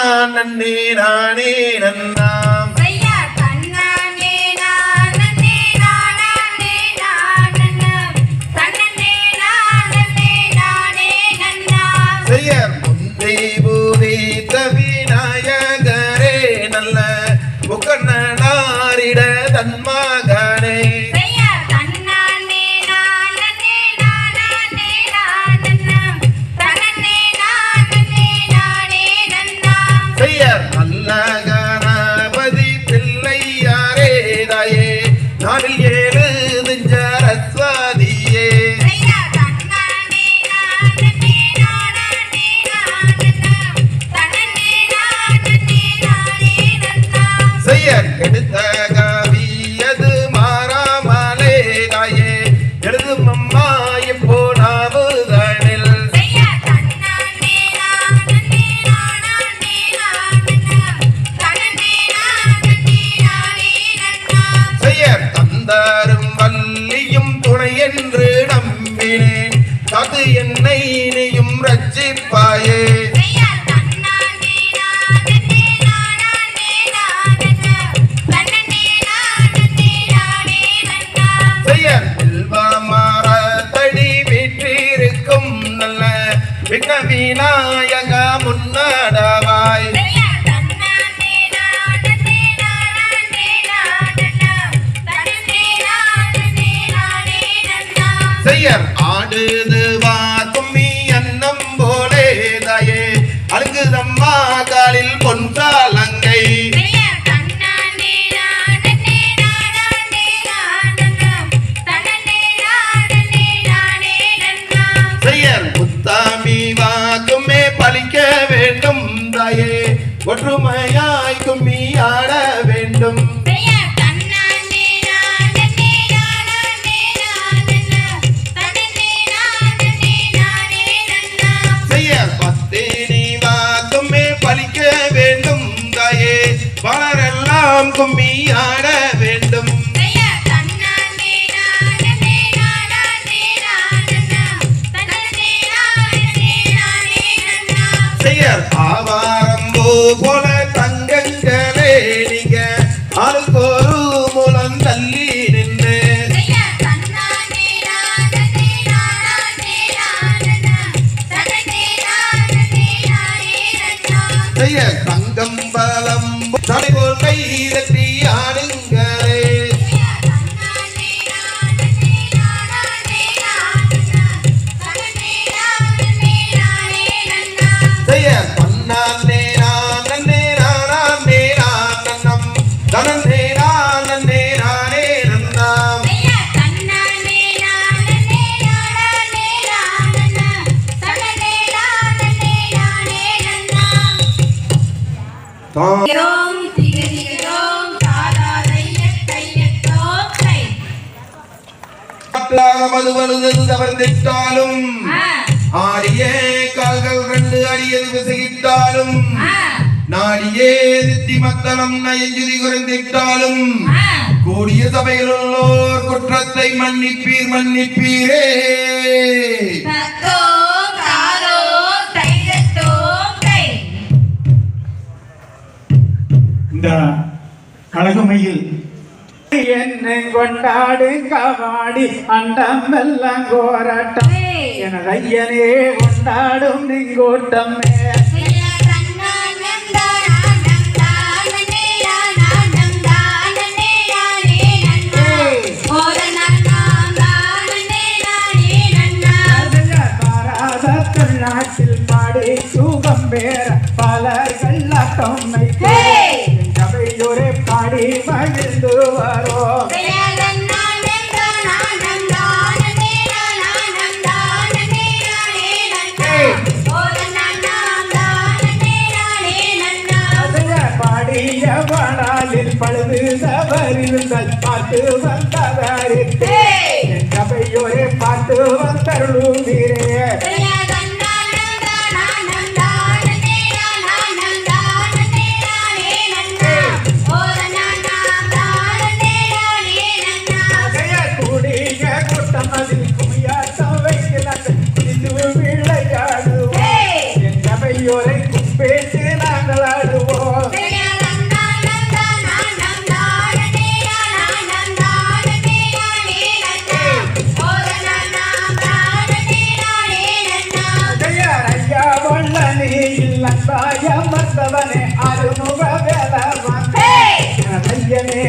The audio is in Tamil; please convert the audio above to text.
நன்னே நானே நன்னாம் விநாயகரே நல்ல முகநாரிட தன்மா எடுத்த கவியது மாறாமலே தாயே. எழுதும் அம்மா இப்போ நாவுதனில் செய்யர் தந்தாரும் வள்ளியும் துணை என்று நம்பினேன். என்னை இனியும் ரட்சிப்பாயே. சின்ன விநாயக முன்னடவாய் செய்யர். ஆடுது ஒற்றுமையா தங்கம் பலம் தடைபோல் கைதட்டி மது வருது தவர்ந்திட்டாலும் ஆடியே கால்கள் ரெண்டு அடியது விசகிட்டாலும் நாடியே சித்தி மத்தனம் நயஞ்சுதி குறைந்திட்டாலும் கூடிய சபையில் உள்ளோர் குற்றத்தை மன்னிப்பீர் மன்னிப்பீரே. இந்த கழகமையில். என்னை கொண்டாடு கவாடி அண்டமெல்லாம் கோரட்டம். எனது ஐயனே கொண்டாடும் நீங்கோட்டம் மகிழ்ந்து வரோம். பாடியவனாலில் பழுது தவறிருந்தல் பார்த்து வந்தவரே. கபையோரே பார்த்து வந்தருளும் வீரே ஐயனே